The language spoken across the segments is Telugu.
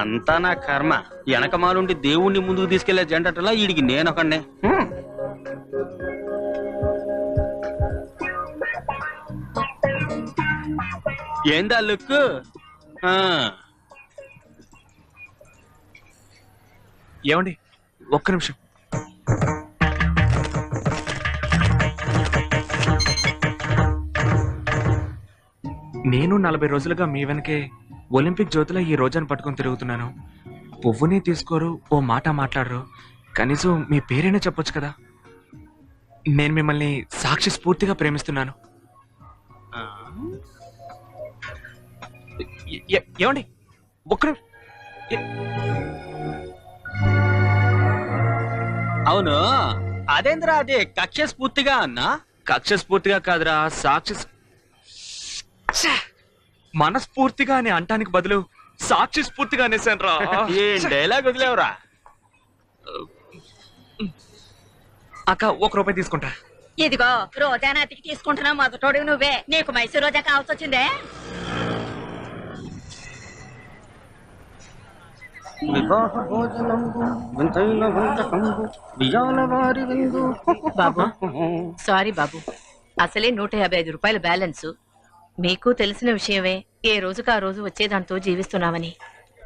అంతా నా కర్మ. వెనకమాలుండి దేవుణ్ణి ముందుకు తీసుకెళ్ళే జంటలా వీడికి నేను ఒకడినే ఏందా లుక్? ఆ, ఏమండి? ఒక్క నిమిషం. నేను నలభై రోజులుగా మీ వెనకే ఒలింపిక్ జ్యోతిలో ఈ రోజాను పట్టుకొని తిరుగుతున్నాను. పువ్వుని తీసుకోరు ఓ మాట మాట్లాడరు. కనీసం మీ పేరైనా చెప్పొచ్చు కదా. నేను మిమ్మల్ని సాక్షి స్ఫూర్తిగా ప్రేమిస్తున్నాను. ఏమండి? ఒక్క నిమిషం. ఎ- అవును. అదేంద్రా అదే? కక్ష స్ఫూర్తిగా అన్నా? కక్ష స్ఫూర్తిగా కాదురా సాక్షి స్- ఛే! మనస్ఫూర్తిగా అని అంటానికి బదులు సాక్షి స్ఫూర్తిగా అనేసాను రా ఏం డైలాగ్ వదిలేవరా? అక్క ఒక రూపాయి తీసుకుంటా. ఇదిగో రోజా నాటికి తీసుకుంటున్నా మొదటోడు నువ్వే. నీకు మైసూర్ రోజా కావాల్సి వచ్చిందే? బాబు సారీ బాబు. అసలే నూట యాభై ఐదు రూపాయల బ్యాలెన్స్. మీకు తెలిసిన విషయమే. ఏ రోజుకు ఆ రోజు వచ్చేదాంతో జీవిస్తున్నామని.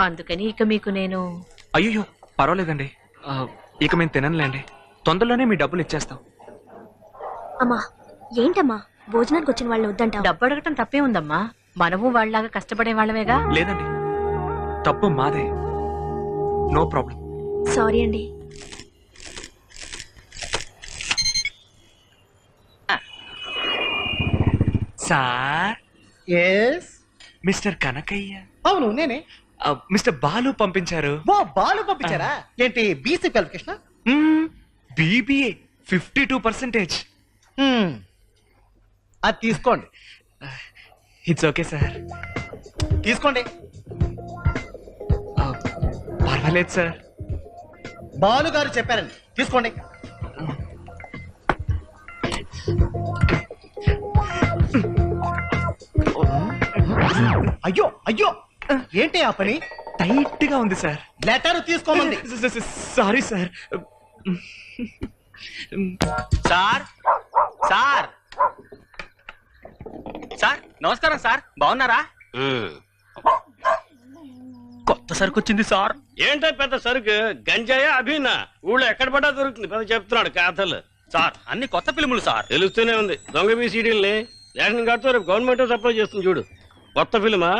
అందుకని ఇక మీకు నేను అయ్యో పర్వాలేదండి. ఆ, ఇక మేము తిననులేండి. తొందరలోనే మీ డబ్బులు ఇచ్చేస్తాం. అమ్మా ఏంటమ్మా? భోజనానికి వచ్చిన వాళ్ళు వద్దంటావు? డబ్బు అడగటం తప్పే ఉందమ్మా. మనము వాళ్ళలాగా కష్టపడే వాళ్ళమేగా? లేదండి. తప్పు మాదే. No problem. సారీ అండి. సార్? Yes mister Kanakayya. అవును నేనే. మిస్టర్ బాలు పంపించారు. ఓ బాలు పంపించారా? ఏంటి BC qualification BBA fifty two percentage అది తీసుకోండి. ఇట్స్ ఓకే సార్ తీసుకోండి. పర్వాలేదు సార్ బాలు గారు చెప్పారండి. తీసుకోండి. అయ్యో అయ్యో. ఏంటి ఆ పని? టైట్గా ఉంది sir. Letter తీసుకోమంది. Sorry sir. Sir? Sir? Sir నమస్కారం సార్. బాగున్నారా? కొత్త సరుకు వచ్చింది సార్. ఏంటో పెద్ద సరుకు? గంజాయా అభినా? ఊళ్ళో ఎక్కడ పడ్డా దొరుకుతుంది? పెద్ద చెప్తున్నాడు కథలు. సార్ అన్ని కొత్త ఫిల్ములు సార్. తెలుస్తూనే ఉంది. దొంగ బీసీడీల్ని రేషన్ కార్డుతో రేపు గవర్నమెంట్ సప్లై చేస్తుంది చూడు. కొత్త ఫిల్మా?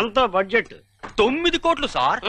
ఎంత బడ్జెట్? తొమ్మిది కోట్లు సార్.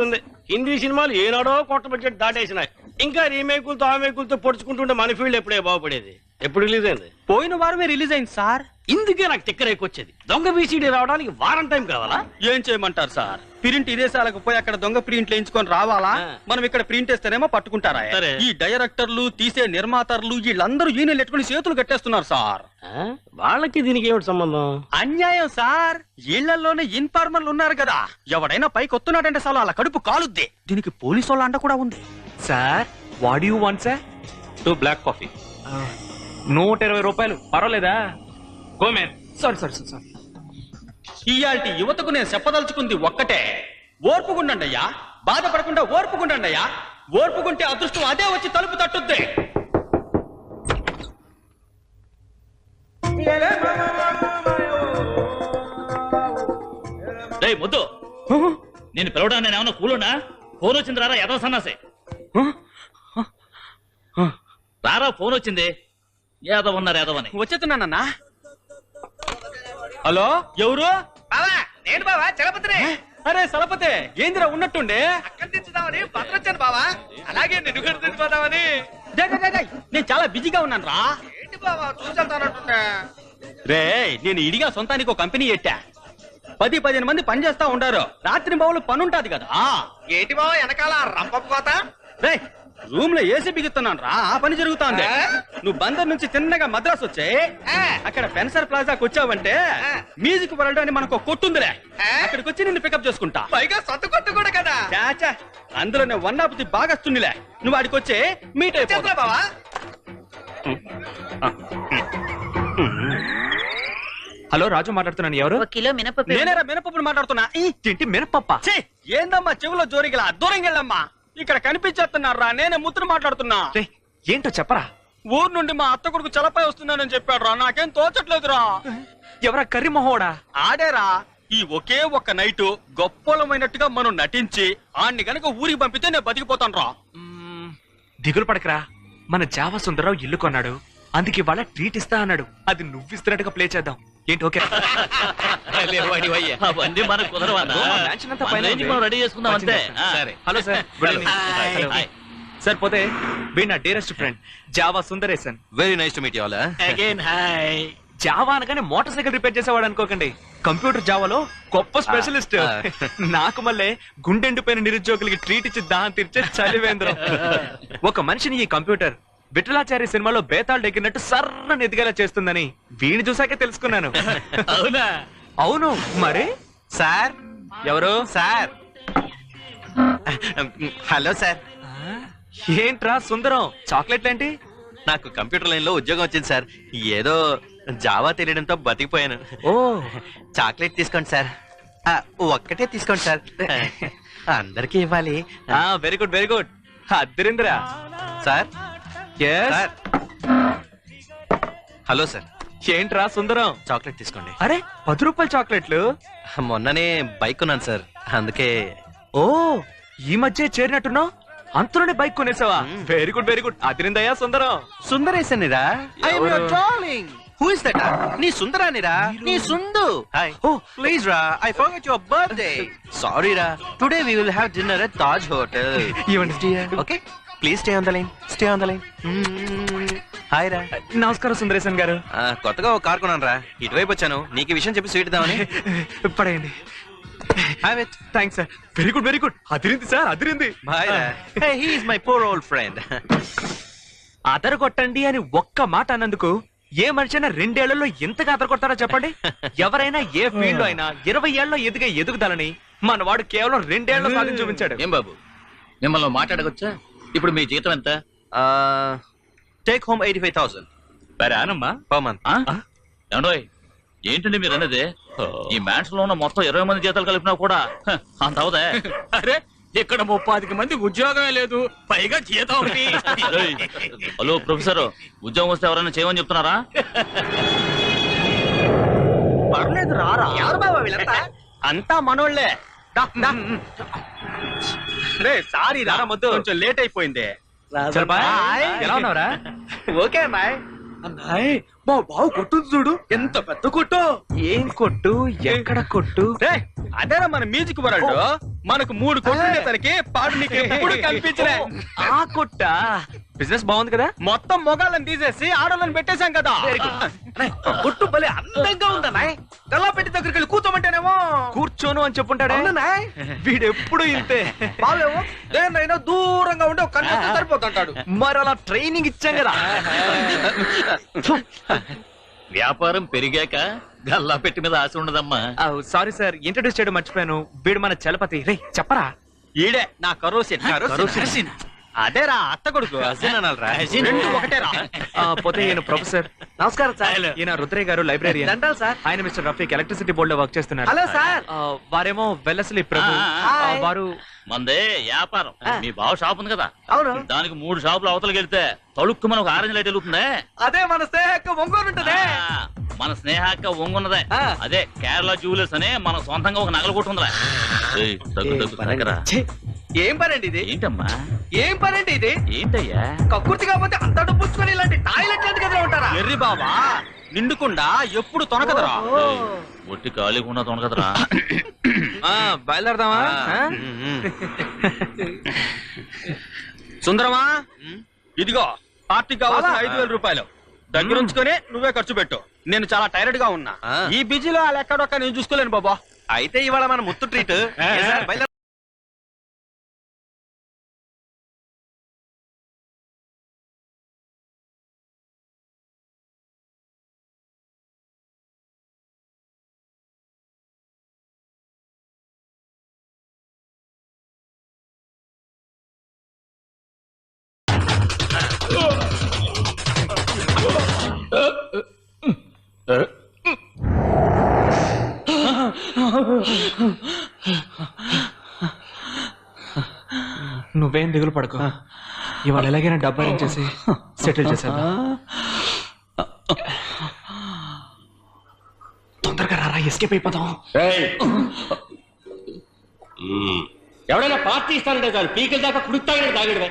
ఉంది హిందీ సినిమాలు ఏనాడో కొత్త బడ్జెట్ దాటేసినాయి. ఇంకా రీమేకులతో ఆమేకులతో పొడుచుకుంటుంటే మన ఫీల్డ్ ఎప్పుడే బాగుపడేది? ఎప్పుడు రిలీజ్ అయింది? పోయిన వారమే రిలీజ్ అయింది సార్. ఇందుకే నాకు తిక్కర వచ్చేది దొంగ బీసీడీ రావడానికి వారం టైం కావాలా? ఏం చేయమంటారు సార్? ప్రింట్ ఇదేశాలకు పోయి అక్కడ దొంగ ప్రింట్లు వేయించుకొని రావాలా. మనం ఇక్కడ ప్రింట్ వేస్తేనేమో పట్టుకుంటారా? సరే. ఈ డైరెక్టర్లు తీసే నిర్మాతలు వీళ్ళందరూ యూనియన్ ఎట్టుకుని చేతులు కట్టేస్తున్నారు సార్. ఆ? వాళ్ళకి దీనికి ఏమిటి సంబంధం? అన్యాయం సార్. ఇళ్ళలోనే ఇన్ఫార్మర్లు ఉన్నారు కదా. ఎవడైనా పైకి వస్తున్నాడంటే చాలు అలా కడుపు కాలుద్ది. దీనికి పోలీసు వాళ్ళ అండ కూడా ఉంది. Sir what you want sir two black coffee నూట ఇరవై రూపాయలు. పర్వాలేదా? గోమెన్ సారీ సారీ సారీ ఇయాల్టి యువతకు నేను చెప్పదలుచుకుంది ఒక్కటే. ఓర్పుకుండండి అయ్యా బాధపడకుండా ఓర్పుకుండండి అయ్యా ఓర్పుకుంటే అదృష్టం అదే వచ్చి తలుపు తట్టుద్ది. ముద్దు. నేను పిలవడానికి నేను ఏమన్నా కూలున్నా ఫోన్ వచ్చింది రారా ఎదో సన్నాసే. రారా ఫోన్ వచ్చింది. ఏదో ఉన్నారు ఏదోవని వచ్చేస్తున్నానన్నా. హలో? ఎవరు? బావా నేను బావా చలపతినే. అరే సలపతే ఏందిరా ఉన్నట్టుండే? దించుదామని భద్రొచ్చాను బావా. అలాగే నిన్ను కూడా నేను చాలా బిజీగా ఉన్నాను రా ఏంటి బావా చూసేళ్తానంటుండే రే నేను ఇడిగా సొంతానికి ఒక కంపెనీ పెట్టా పది పదిహేను మంది పని చేస్తా ఉండారు. రాత్రి బావులు పని ఉంటాది కదా. ఏంటి బావా వెనకాల రంపపు కోత? రే రూమ్లో ఏసీ బిగుతున్నాను రా ఆ పని జరుగుతోంది? నువ్వు బందర్ నుంచి తిన్నగా మద్రాసు వచ్చాయి. అక్కడ ఫెన్సర్ ప్లాజాకి వచ్చావంటే. మ్యూజిక్ వరల్డ్ అని మనకు కొట్టుందిలే? అక్కడికి వచ్చి నిన్ను పికప్ చేసుకుంటా. పైగా సొంత కొట్టు కూడా కదా. చాచా అందులో నేను వన్ ఆఫ్ ది బాగస్తుందిలే నువ్వు ఆడికి వచ్చి మీట్ చేతురా అయిపో బావా? హలో రాజు మాట్లాడుతున్నాను ఎవరు? కిలో మినపప్పు. నేనేరా మినపప్పును మాట్లాడుతున్నా. ఈ, ఏంటి మినపప్ప. ఏందమ్మా చెవులో జోరిగిలా? దూరం వెళ్ళమ్మా ఇక్కడ కనిపించేస్తున్నారా నేనే ముత్తును మాట్లాడుతున్నా. రే ఏంటో చెప్పరా? ఊరు నుండి మా అత్త కొడుకు చలపై వస్తున్నానని చెప్పాడు రా నాకేం తోచట్లేదురా. ఎవరా కర్రీ మొహోడా? ఆడేరా ఈ ఒకే ఒక్క నైటు గొప్పలమైనట్టుగా మనం నటించి ఆడిని గనక ఊరికి పంపితే నేను బతికిపోతాను రా. దిగులు పడకరా. మన జావా సుందరరావు ఇల్లు కొన్నాడు. అందుకే వాళ్ళ ట్రీట్ ఇస్తా అన్నాడు. అది నువ్వు ఇస్తున్నట్టుగా ప్లే చేద్దాం. ఏంటి ఓకే. అవన్నీ మన రెడీ చేసుకుందాం అంతే. ఆ. సరే. Hello sir. సార్ పోతే వీడు నా dearest friend Java very nice to meet you all again hi Java అనగానే మోటార్ సైకిల్ రిపేర్ చేసేవాడు అనుకోకండి. కంప్యూటర్ జావాలో గొప్ప స్పెషలిస్ట్. నాకు మళ్ళీ గుండెండిపోయిన నిరుద్యోగులకి ట్రీట్ ఇచ్చి దాహం తీర్చే చలివేంద్రం. ఒక మనిషిని ఈ కంప్యూటర్ విఠలాచారి సినిమాలో బేతాళ్ ఎక్కినట్టు సర్రని ఎదిగేలా చేస్తుందని వీణి చూసాకే తెలుసుకున్నాను. అవునా? అవును. మరి? సార్? ఎవరు? సార్. Hello sir? ఏంట్రా సుందరం? చాక్లెట్ ఏంటి? నాకు కంప్యూటర్ లైన్లో ఉద్యోగం వచ్చింది సార్. ఏదో జావా తెలియడంతో బతికిపోయాను. ఓ. చాక్లెట్ తీసుకోండి సార్. ఒక్కటే తీసుకోండి సార్. అందరికీ ఇవ్వాలి. Very good very good. అద్దరిందిరా sir? Sir hello sir ఏంట్రా సుందరం? చాక్లెట్ తీసుకోండి. అరే పది రూపాయల చాక్లెట్లు? మొన్ననే బైక్ కొన్నాను సార్ అందుకే. ఓ ఈ మధ్య చేరినట్టున్నావు? అంతలోనే బైక్ కొనేసావా? వెరీ గుడ్ వెరీ గుడ్ అదిరిందయ్యా సుందరం. సుందరేశనిరా ఎవరు? హూ ఇస్ దట్ నీ సుందరానిరా? నీ సుందు. హాయ్ ఓ ప్లీజ్ రా I forget your birthday sorry రా. Today we will have dinner at Taj hotel ఇవ్వండి okay please stay on the line stay on the line. Hi రా. నమస్కారం సుందరేశన్ గారు. ఆ, కొత్తగా ఒక కార్ కొన్నాను రా. ఇటువైపు వచ్చాను. నీకు ఈ విషయం చెప్పి స్వీట్ ఇద్దామని. పడేయండి. Have it thanks sir very good very good Adirindi sir అదిరింది. బాయ్ రా. Hey he is my poor old friend అదరగొట్టండి అని ఒక్క మాట అన్నందుకు ఏ మనిషి అయినా రెండేళ్ళలో ఎంతగా అదరగొడతారో చెప్పండి. ఎవరైనా ఏ ఫీల్డ్లో అయినా ఇరవై ఏళ్ళలో ఎదిగే ఎదుగుదలని మనవాడు కేవలం రెండేళ్ళలో సాధించి చూపించాడు. ఏం బాబు? మిమ్మల్ని మాట్లాడగొచ్చా ఇప్పుడు మీ జీతం ఎంత? Take home eighty five thousand సరే ఆనమ్మా పర్ మంత్ ఏమండోయ్ ఏంటండి మీరు అన్నది ఈ మ్యాన్స్లో ఉన్న మొత్తం ఇరవై మంది జీతాలు కలిపినా కూడా అంత అవుదా. అరే ఇక్కడ ముప్పాతికి మంది ఉద్యోగమే లేదు పైగా జీతం హలో ప్రొఫెసర్ ఉద్యోగం వస్తే ఎవరైనా చేయమని చెప్తున్నారా? పర్లేదు రారా. ఎవరు బాబా వీళ్ళంతా? అంతా మనోళ్ళే సారీ రా మొద్దు. కొంచెం లేట్ అయిపోయింది. సరే, బాయ్. బాయ్. ఎలా ఉన్నావురా? ఓకే అమ్మాయి అన్నాయ్ మా బావు కొట్టుంది చూడు. ఎంత పెద్ద కొట్టు? ఏం కొట్టు? ఎక్కడ కొట్టు? రే అదేరా మన మ్యూజిక్ వరల్డ్. మనకు మూడు కొట్టుండే తనకి పాడు నీకు. ఎప్పుడు కనిపించలే. ఆ కొట్టా? బిజినెస్ బాగుంది కదా? మొత్తం మొగాళ్ళని తీసేసి ఆడోళ్ళని పెట్టేశాం కదా. గుట్టు భలే అందంగా ఉందన్నాయ్ గల్లా పెట్టి దగ్గరికి వెళ్ళి కూర్చోమంటేనేమో. కూర్చోను అని చెప్పుంటాడే? అవునన్నాయ్ వీడెప్పుడు ఇంతే. బావేమో దేన్నైనా దూరంగా ఉండి ఒక కన్ను సరిపోతుంటాడు. మరి అలా ట్రైనింగ్ ఇచ్చాం కదా. వ్యాపారం పెరిగాక గల్లా పెట్టి మీద ఆశ ఉండదమ్మా. సారీ సార్ ఇంట్రడ్యూస్ చేయడం మర్చిపోయాను. వీడు మన చలపతి. రే చెప్పరా? ఈడే నా కరో సెట్ అదేరా అత్త కొడుకు. ఒకటేరా పోతే ఈయన ప్రొఫెసర్. నమస్కారం సార్. ఈయన రుద్రయ్య గారు లైబ్రరీ సార్. ఆయన మిస్టర్ రఫీక్ ఎలక్ట్రిసిటీ బోర్డు లో వర్క్ చేస్తున్నారు. Hello sir. వారేమో వెల్లసలి ప్రభు. వారు మందే వ్యాపారం. మీ బావ షాప్ ఉంది కదా. అవును. దానికి మూడు షాపులు అవతలకి వెళ్తే తళుక్కు మన ఒక ఆరెంజ్ లైట్ వెలుగుతుందే అదే మన స్నేహక్క ఆ, మన స్నేహాక్క ఒంగున్నదే. అదే కేరళ జ్యువెలర్స్ అని మన సొంతంగా ఒక నగలు కొట్టుందిరా. ఏం పనండి ఇది? ఏంటమ్మా? ఏం పనండి ఇది? ఏంటయ్యా? కక్కుర్తి కాకపోతే అంత డబ్బు పుచ్చుకొని ఇలాంటి టాయిలెట్ ఎందుకు ఎదురు ఉంటారా? ఎర్రి బావా నిండుకుండా ఎప్పుడు తొనకదరా? ఒట్టి ఖాళీగా తొనకదరా? బయలుదేరదామా? సుందరమా? ఇదిగో పార్టీకి కావాల్సిన ఐదు వేల రూపాయలు. దగ్గర ఉంచుకొని నువ్వే ఖర్చు పెట్టు. నేను చాలా టైర్డ్గా ఉన్నా. ఈ బిజీలో ఆ లెక్కడొక్క నేను చూసుకోలేను బాబా. అయితే ఇవాళ మన ముత్తు ట్రీట్ నువ్వేం దిగులు పడకు. ఇవాళ ఎలాగైనా డబ్బా చేసి సెటిల్ చేసా తొందరగా రారా ఎస్కేప్ అయిపోతాం ఎవడైనా పార్టీ ఇస్తానంటే చాలు. పీకల దాకా కుడుతాగడే తాగడమే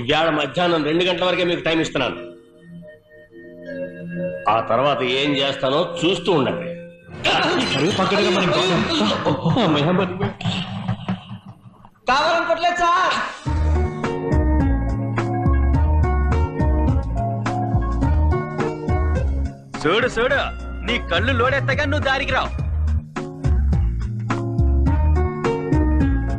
ఇవాళ మధ్యాహ్నం రెండు గంటల వరకే మీకు టైం ఇస్తున్నాను. ఆ తర్వాత ఏం చేస్తానో చూస్తూ ఉండండి. సార్. చూడు చూడు నీ కళ్ళు లోడెత్తగా నువ్వు దారికి రావు.